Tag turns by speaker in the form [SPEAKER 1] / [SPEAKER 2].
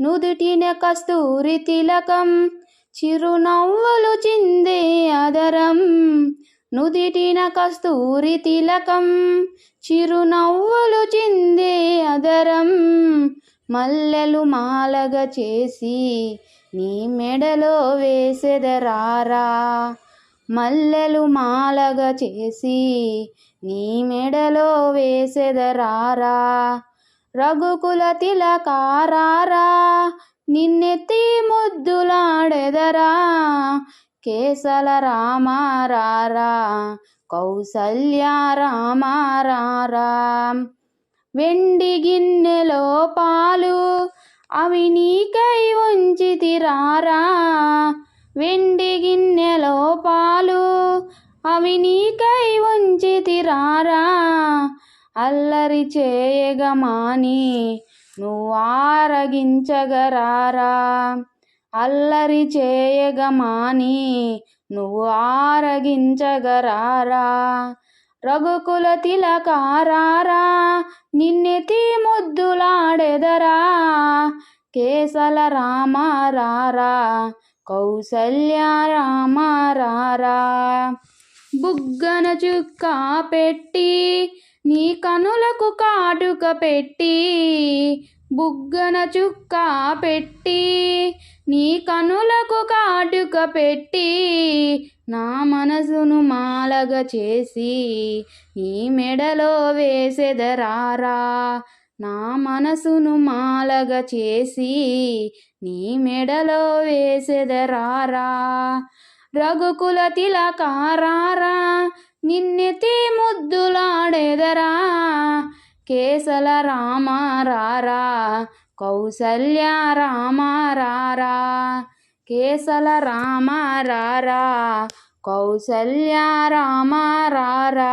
[SPEAKER 1] నుదుటిన కస్తూరి తిలకం చిరునవ్వులు చిందే అదరం నుదిటిన కస్తూరి తిలకం చిరునవ్వులు చిందే అదరం మల్లెలు మాలగ చేసి నీ మెడలో వేసెదరారా. మల్లెలు మాలగ చేసి నీ మెడలో వేసెదరారా. రఘుకుల తిలకారారా నిన్నెత్తి ముద్దులాడెదరా కేసల రామారారా కౌసల్య రామారారా. వెండి గిన్నెలో పాలు అవి నీకై ఉంచితిరారా వెండి గిన్నెలో పాలు అవి నీకై ఉంచితిరారా. అల్లరి చేయగమాని నువ్వు ఆరగించగరారా? అల్లరి చేయగమాని నువ్వు ఆరగించగరారా? రఘుకుల తిలకారారా నిన్నెతి ముద్దులాడెదరా కేసల రామారారా కౌసల్య రామారారా? బుగ్గన చుక్క పెట్టి నీ కనులకు కాటుక పెట్టి బుగ్గన చుక్క పెట్టి నీ కనులకు కాటుక పెట్టి నా మనసును మాలగ చేసి నీ మెడలో వేసెదరారా నా మనసును మాలగ చేసి నీ మెడలో వేసెదరారా రఘుకుల తిలకారారా నిన్నెతే ముద్దులాడెదరా? కేసల రామారారా కౌసల్య రామారారా కేసల రామారారా కౌసల్య రామారారా